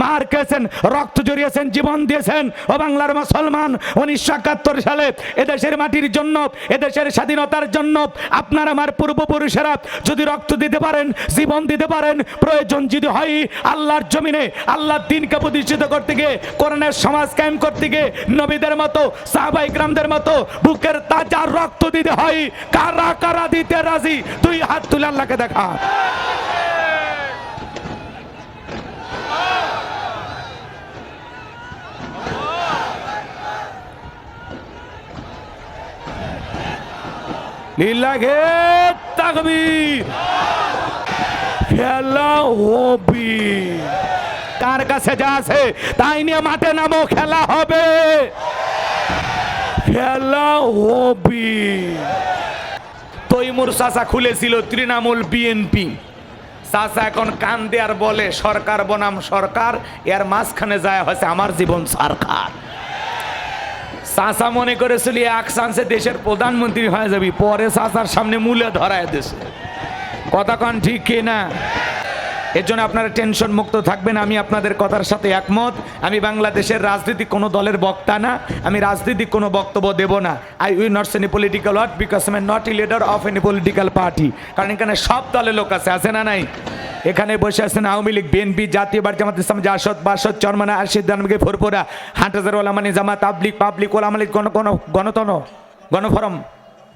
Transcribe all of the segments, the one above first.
মার খেয়েছেন, রক্ত জড়িয়েছেন, জীবন দিয়েছেন। ও বাংলার মুসলমান, উনিশশো একাত্তর সালে এদেশের মাটির জন্য, এদেশের স্বাধীনতার জন্য আপনার আমার পূর্বপুরুষেরা যদি রক্ত দিতে পারেন, জীবন দিতে পারেন, প্রয়োজন যদি হয় আল্লাহর জমিনে, আল্লাহর দিনকে প্রতিষ্ঠিত করতে গিয়ে করোনার সমাজ কায়েম করতে গিয়ে, নবীদের মতো, সাহাবাই গ্রামদের মতো, বুকের তাজা রক্ত দিতে হয়। কারা কারা দিতে রাজি? দুই হাত তুলে আল্লাহকে দেখা। লিল্লাহে তাকবীর। খেলা হবি। কার কাছে যা আছে তাই নিয়ে মাঠে নামো, খেলা হবে। খেলা হবি। তৈমুর চাচা খুলেছিল তৃণমূল বিএনপি। চাচা এখন কান্দে আর বলে, সরকার বনাম সরকার, এর মাঝখানে যায় হয়েছে আমার জীবন সরকার। চাচা মনে করেছিল এক চান্সে দেশের প্রধানমন্ত্রী হয়ে যাবি। পরে চাচার সামনে মূলে ধরায় দেশে কথা কন ঠিক কি না? এর জন্য আপনারা টেনশন মুক্ত থাকবেন, আমি আপনাদের কথার সাথে একমত। আমি বাংলাদেশের রাজনীতি কোনো দলের বক্তা না, আমি রাজনীতিক কোনো বক্তব্য দেব না। I we not any political word because I am not a leader of any political party কারণ এখানে সব দলের লোক আছে আছে না নাই? এখানে বসে আছেন আওয়ামী লীগ, বিএনপি, জাতীয় বার জামাত ইসলাম, জাসদ, বাসদ, চরমানা, আরশিদ দানমকে ফুরপুরা হাটাজার ওলামানি জামাত তাবলিক পাবলিক ওলামা লীগ গণ গণ, গণতন, গণফরম,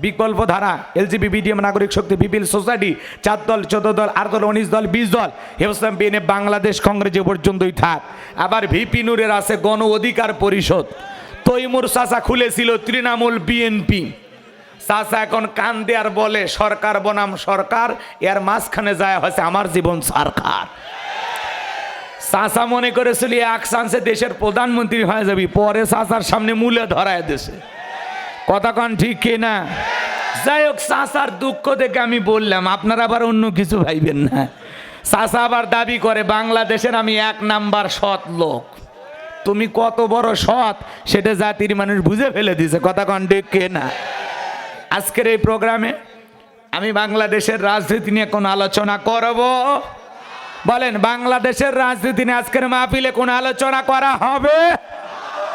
বিকল্প ধারা, এলজিবি, বিডিএম, নাগরিক শক্তি, বিপিএল সোসাইটি, চার দল, চোদ্দ দল, আট দল, উনিশ দল, বিশ দল হেমসলাম বিএনএ বাংলাদেশ, কংগ্রেস এ পর্যন্তই থাক। আবার ভিপি নূরের আছে গণ অধিকার পরিষদ। তৈমুর চাচা খুলেছিল তৃণমূল বিএনপি। চাচা এখন কান আর বলে, সরকার বনাম সরকার, এর মাঝখানে যায় হয়েছে আমার জীবন সরকার। চাচা মনে করেছিল এক চান্সে দেশের প্রধানমন্ত্রী হয়ে যাবি। পরে চাচার সামনে মূলে ধরায় দেশে কথা কন ঠিক কি না? যাই হোক, চাচার দুঃখ দেখে আমি বললাম, আপনারা আবার অন্য কিছু ভাইবেন না। চাচা আবার দাবি করে, বাংলাদেশের আমি এক নাম্বার সৎ লোক। তুমি কত বড় সৎ, সেটা জাতির মানুষ বুঝে ফেলে দিছে কথা কন ঠিক কে না? আজকের এই প্রোগ্রামে আমি বাংলাদেশের রাজনীতি নিয়ে কোনো আলোচনা করব? বলেন, বাংলাদেশের রাজনীতি নিয়ে আজকের মাহফিলে কোনো আলোচনা করা হবে?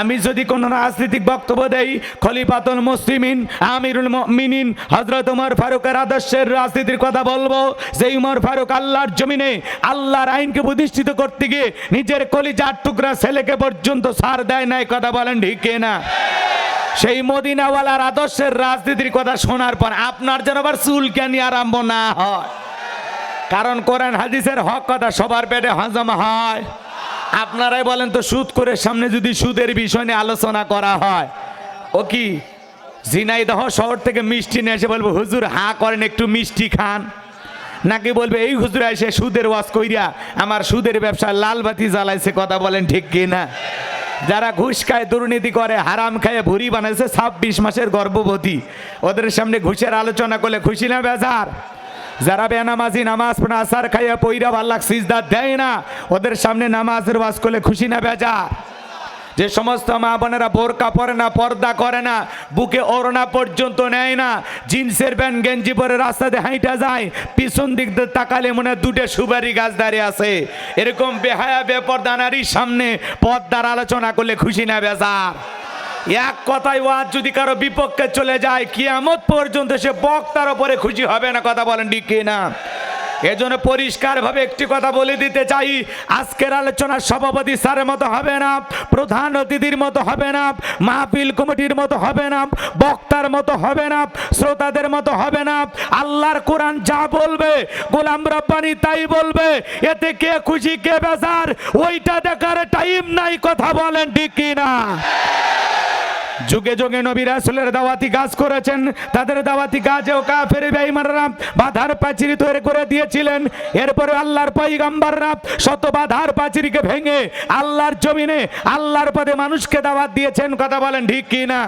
আমি যদি কোনো রাজনৈতিক বক্তব্য দেই, খলিফাতুল মুসলিমিন, আমিরুল মিনিন হজরত উমর ফারুকের আদর্শের রাজনীতির কথা বলব যে উমর ফারুক আল্লাহর জমিনে আল্লাহর আইনকে প্রতিষ্ঠিত করতে গিয়ে নিজের কলিজার টুকরা ছেলেকে পর্যন্ত সার দেয় নাই, কথা বলেন ঢিকে না সেই মদিনাওয়ালার আদর্শের রাজনীতির কথা শোনার পর আপনার যেন আবার চুলকানি আরম্ভ না হয়। কারণ কোরআন হাদিসের হক কথা সবার পেটে হজম হয়। আপনারাই বলেন তো, সুদ করে সামনে যদি সুদের বিষয় নিয়ে আলোচনা করা হয়, ও কি ঝিনাইদহ শহর থেকে মিষ্টি নিয়ে এসে বলব, হুজুর, হা করেন, একটু মিষ্টি খান। নাকি বলবে, এই হুজুর এসে সুদের ওয়াজ কইরা আমার সুদের ব্যবসা লাল বাতি জ্বালাইছে, কথা বলেন ঠিক কি না? যারা ঘুষ খায়, দুর্নীতি করে, হারাম খায়, ভুরি বানাইছে, ছাব্বিশ মাসের গর্ভবতী। ওদের সামনে ঘুষের আলোচনা করলে খুশি না, বেজার? যারা বেনামাজি নামাজ পড়ে আসার খাইয়া পইরা ভাল্লাক সিজদা দেয় না। ওদের সামনে নামাজের ওয়াজ করলে খুশি না বেজার যে সমস্ত মা বোনেরা বোরকা পরে না, পর্দা করে না, বুকে ওড়না পর্যন্ত নেয় না, জিন্সের প্যান্ট গেঞ্জি পরে রাস্তাতে হাইটা যায়, পিছন দিক দিয়ে তাকালে মনে দুটো সুপারি গাছ দাঁড়িয়ে আছে। এরকম বেহায়া, বেপর্দা নারীর সামনে পর্দার আলোচনা করলে খুশি না বেজার এক কথায় ওয়াজ যদি কারও বিপক্ষে চলে যায়, কিয়ামত পর্যন্ত সে বক্তার ওপরে খুশি হবে না কথা বলেন ঠিক কি না এজন্য পরিষ্কারভাবে একটি কথা বলে দিতে চাই, আজকের আলোচনা সভাপতি স্যারের মতো হবে না, প্রধান অতিথির মতো হবে না, মাহফিল কমিটির মতো হবে না, বক্তার মতো হবে না, শ্রোতাদের মতো হবে না, আল্লাহর কোরআন যা বলবে, গোলাম রব্বানি তাই বলবে, এতে কে খুশি, কে বেজার, ওইটা দেখার টাইম নাই, কথা বলেন ঠিক কি না যুগে যুগে নবী রাসূলের দাওয়াতি কাজ করেছেন, তাদের দাওয়াতি কাজেও কাফের বেঈমানরা বাধার পাচিরি তৈরি করে দিয়েছিলেন। এরপরে আল্লাহর পয়গম্বররা শত বাধার পাচিরিকে ভেঙে আল্লাহর জমিনে, আল্লাহর পদে মানুষকে দাওয়াত দিয়েছেন। কথা বলেন ঠিক কি না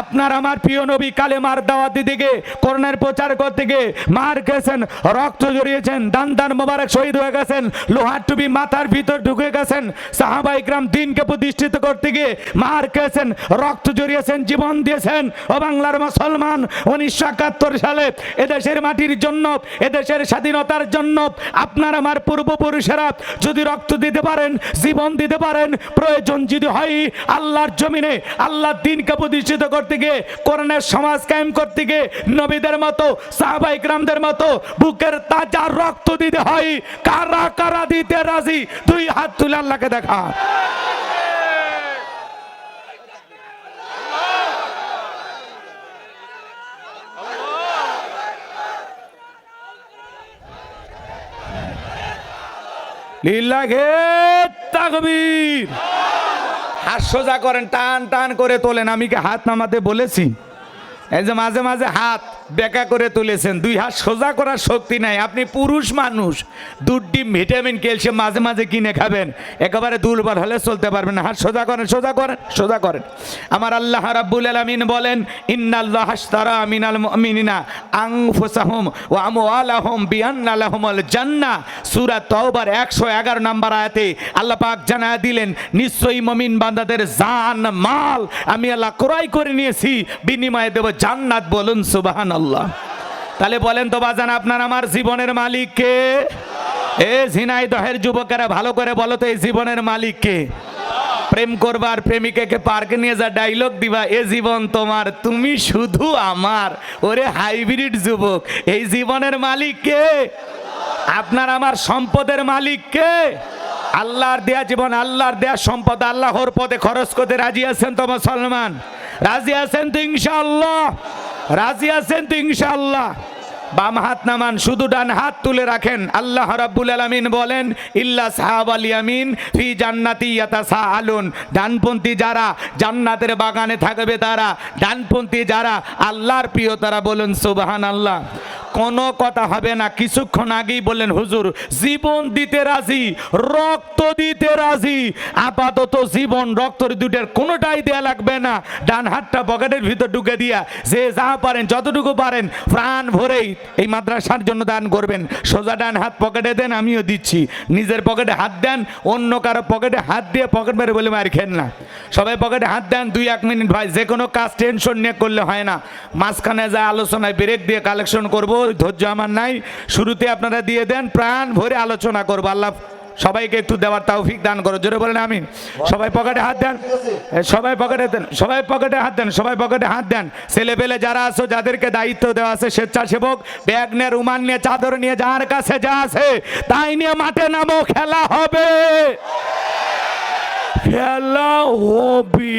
আপনার আমার প্রিয় নবী কালেমার দাওয়াত গিয়ে করোনার প্রচার করতে গিয়ে মার খেয়েছেন, রক্ত জড়িয়েছেন, দান দান মোবারক শহীদ হয়ে গেছেন, লোহার টুপি মাথার ভিতর ঢুকে গেছেন সাহাবা ইকরাম দিনকে প্রতিষ্ঠিত করতে গিয়ে মার খেয়েছেন, রক্ত জড়িয়েছেন, জীবন দিয়েছেন। ও বাংলার মুসলমান উনিশশো একাত্তর সালে এদেশের মাটির জন্য, এদেশের স্বাধীনতার জন্য আপনার আমার পূর্বপুরুষেরা যদি রক্ত দিতে পারেন, জীবন দিতে পারেন, প্রয়োজন যদি হয়, আল্লাহর জমিনে, আল্লাহর দিনকে প্রতিষ্ঠিত করতে গিয়ে কোরআনের সমাজ কায়েম করতে গিয়ে নবীদের মতো সাহাবা ইকরামদের মতো বুকের তাজা রক্ত দিতে হয়। কারা কারা দিতে রাজি? দুই হাত তুলে আল্লাহকে দেখা। লিল্লাহে তাকবীর। হাত সোজা করেন, টান টান করে তোলেন। আমি কি হাত নামাতে বলেছি? এই যে মাঝে মাঝে হাত। বেকা করে তুলেছেন। দুই হাত সোজা করার শক্তি নাই। আপনি পুরুষ মানুষ, দুধ, ডিম, ভিটামিন, ক্যালসিয়াম মাঝে মাঝে কিনে খাবেন। একেবারে দুর্বল হলে চলতে পারবেন হাত সোজা করেন সোজা করেন সোজা করেন। আমার আল্লাহ রাব্বুল আলামিন বলেন, ইন্নাল্লাহ হাশতারা মিনাল মুমিনিনা আনফুসাহুম ওয়া আমওয়ালাহুম বিআন্না লাহুমুল জান্নাহ সূরা তওবার 111 নম্বর আয়াতে আল্লাহ পাক জানায় দিলেন, নিশ্চয়ই মুমিন বান্দাদের জান, মাল আমি আল্লাহ ক্রয় করে নিয়েছি। বিনিময়ে দেব জান্নাত বলুন, সুবহানাল্লাহ। তাহলে বলেন তো বাজান, আপনার আমার জীবনের মালিক কে? এ ঝিনাইদহের যুবকেরা, ভালো করে বলো তো, এই জীবনের মালিক কে? প্রেম করবার প্রেমিকাকে পার্কে নিয়ে যা ডাইলগ দিবা, এ জীবন তোমার, তুমি শুধু আমার। ওরে হাইব্রিড যুবক, এই জীবনের মালিক কে? আপনার আমার সম্পদের মালিক কে? আল্লাহর দেয়া জীবন, আল্লাহর দেয়া সম্পদ, আল্লাহর পথে খরচ করতে রাজি আছেন তো মুসলমান? রাজি আছেন তো ইনশাআল্লাহ? রাজি আছেন তো ইনশাআল্লাহ? বাম হাত নামান শুধু ডান হাত তুলে রাখেন। আল্লাহ রাব্বুল আলামিন বলেন, ইল্লা সাহাব আল ইয়ামিন ফি জান্নাতি ইয়াতাসাআলুন। ডানপন্থী যারা জান্নাতের বাগানে থাকবে তারা, ডানপন্থী যারা আল্লাহর প্রিয়, তারা বলুন, সুবহানাল্লাহ। কোনো কথা হবে না। কিছুক্ষণ আগেই বললেন, হুজুর, জীবন দিতে রাজি, রক্ত দিতে রাজি। আপাতত জীবন রক্ত দুটের কোনোটাই দেয়া লাগবে না। ডান হাতটা পকেটের ভিতর ঢুকে দিয়া যে যা পারেন, যতটুকু পারেন, প্রাণ ভরেই এই মাদ্রাসার জন্য দান করবেন। সোজা ডান হাত পকেটে দেন, আমিও দিচ্ছি। নিজের পকেটে হাত দেন, অন্য কারও পকেটে হাত দিয়ে পকেট মেরে বলে মার খেন না। সবাই পকেটে হাত দেন, দুই এক মিনিট ভাই যে কোনো কাজ টেনশন নিয়ে করলে হয় না। মাঝখানে যা আলোচনায় ব্রেক দিয়ে কালেকশন করব ধৈর্য আমার নাই। শুরুতে আপনারা দিয়ে দেন, প্রাণ ভরে আলোচনা করব। আল্লাহ সবাইকে একটু দেওয়ার তৌফিক দান করো। জোরে বলেন আমি সবাই পকেটে হাত দেন। সবাই পকেটে দেন, সবাই পকেটে হাত দেন, সবাই পকেটে হাত দেন। ছেলে পেলে যারা আছো, যাদেরকে দায়িত্ব দেওয়া আছে, স্বেচ্ছাসেবক, ব্যাগ নিয়ে, রুমাল নিয়ে, চাদর নিয়ে, যার কাছে যা আছে, তাই নিয়ে মাঠে নামো, খেলা হবে। খেলা হবে।